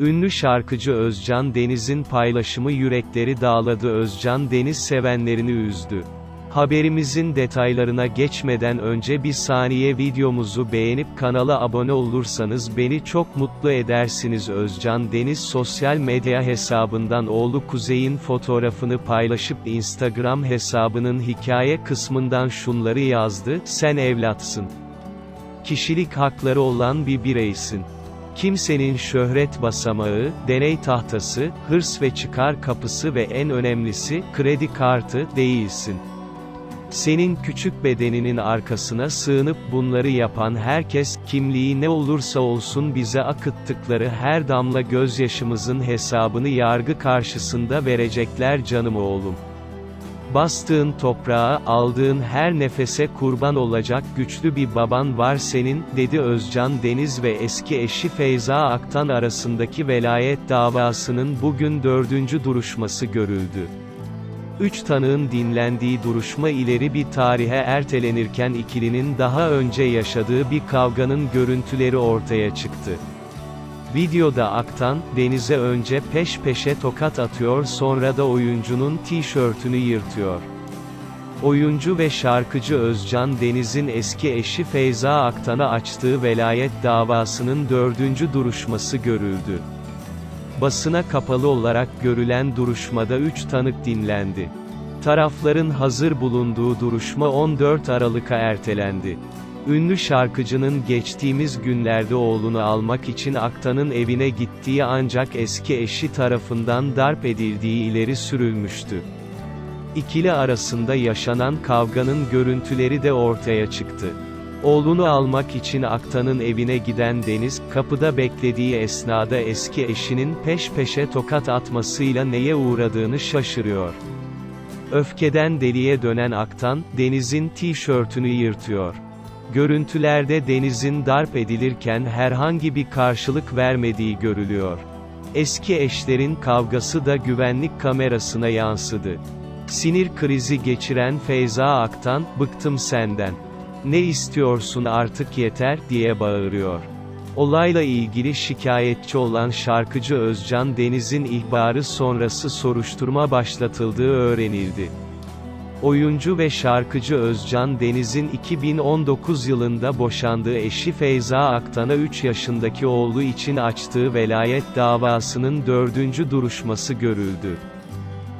Ünlü şarkıcı Özcan Deniz'in paylaşımı yürekleri dağladı Özcan Deniz sevenlerini üzdü. Haberimizin detaylarına geçmeden önce bir saniye videomuzu beğenip kanala abone olursanız beni çok mutlu edersiniz Özcan Deniz sosyal medya hesabından oğlu Kuzey'in fotoğrafını paylaşıp Instagram hesabının hikaye kısmından şunları yazdı, sen evlatsın. Kişilik hakları olan bir bireysin. Kimsenin şöhret basamağı, deney tahtası, hırs ve çıkar kapısı ve en önemlisi, kredi kartı, değilsin. Senin küçük bedeninin arkasına sığınıp bunları yapan herkes, kimliği ne olursa olsun bize akıttıkları her damla gözyaşımızın hesabını yargı karşısında verecekler canım oğlum. Bastığın toprağa, aldığın her nefese kurban olacak güçlü bir baban var senin, dedi Özcan Deniz ve eski eşi Feyza Aktan arasındaki velayet davasının bugün dördüncü duruşması görüldü. Üç tanığın dinlendiği duruşma ileri bir tarihe ertelenirken ikilinin daha önce yaşadığı bir kavganın görüntüleri ortaya çıktı. Videoda Aktan, Deniz'e önce peş peşe tokat atıyor sonra da oyuncunun tişörtünü yırtıyor. Oyuncu ve şarkıcı Özcan Deniz'in eski eşi Feyza Aktan'a açtığı velayet davasının dördüncü duruşması görüldü. Basına kapalı olarak görülen duruşmada 3 tanık dinlendi. Tarafların hazır bulunduğu duruşma 14 Aralık'a ertelendi. Ünlü şarkıcının geçtiğimiz günlerde oğlunu almak için Aktan'ın evine gittiği ancak eski eşi tarafından darp edildiği ileri sürülmüştü. İkili arasında yaşanan kavganın görüntüleri de ortaya çıktı. Oğlunu almak için Aktan'ın evine giden Deniz, kapıda beklediği esnada eski eşinin peş peşe tokat atmasıyla neye uğradığını şaşırıyor. Öfkeden deliye dönen Aktan, Deniz'in tişörtünü yırtıyor. Görüntülerde Deniz'in darp edilirken herhangi bir karşılık vermediği görülüyor. Eski eşlerin kavgası da güvenlik kamerasına yansıdı. Sinir krizi geçiren Feyza Aktan, bıktım senden. Ne istiyorsun artık yeter, diye bağırıyor. Olayla ilgili şikayetçi olan şarkıcı Özcan Deniz'in ihbarı sonrası soruşturma başlatıldığı öğrenildi. Oyuncu ve şarkıcı Özcan Deniz'in 2019 yılında boşandığı eşi Feyza Aktan'a 3 yaşındaki oğlu için açtığı velayet davasının dördüncü duruşması görüldü.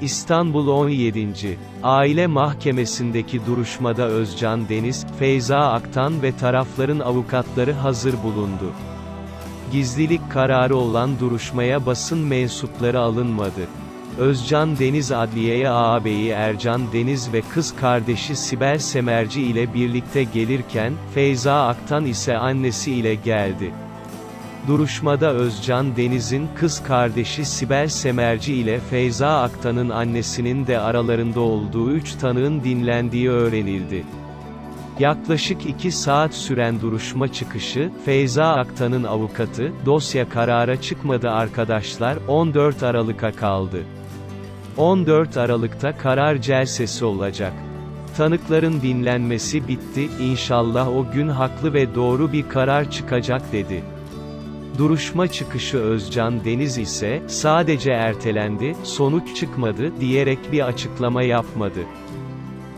İstanbul 17. Aile Mahkemesi'ndeki duruşmada Özcan Deniz, Feyza Aktan ve tarafların avukatları hazır bulundu. Gizlilik kararı olan duruşmaya basın mensupları alınmadı. Özcan Deniz adliyeye ağabeyi Ercan Deniz ve kız kardeşi Sibel Semerci ile birlikte gelirken, Feyza Aktan ise annesi ile geldi. Duruşmada Özcan Deniz'in kız kardeşi Sibel Semerci ile Feyza Aktan'ın annesinin de aralarında olduğu üç tanığın dinlendiği öğrenildi. Yaklaşık 2 saat süren duruşma çıkışı, Feyza Aktan'ın avukatı, dosya karara çıkmadı arkadaşlar, 14 Aralık'a kaldı. 14 Aralık'ta karar celsesi olacak. Tanıkların dinlenmesi bitti, inşallah o gün haklı ve doğru bir karar çıkacak dedi. Duruşma çıkışı Özcan Deniz ise, sadece ertelendi, sonuç çıkmadı, diyerek bir açıklama yapmadı.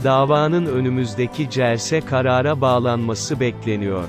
Davanın önümüzdeki celse karara bağlanması bekleniyor.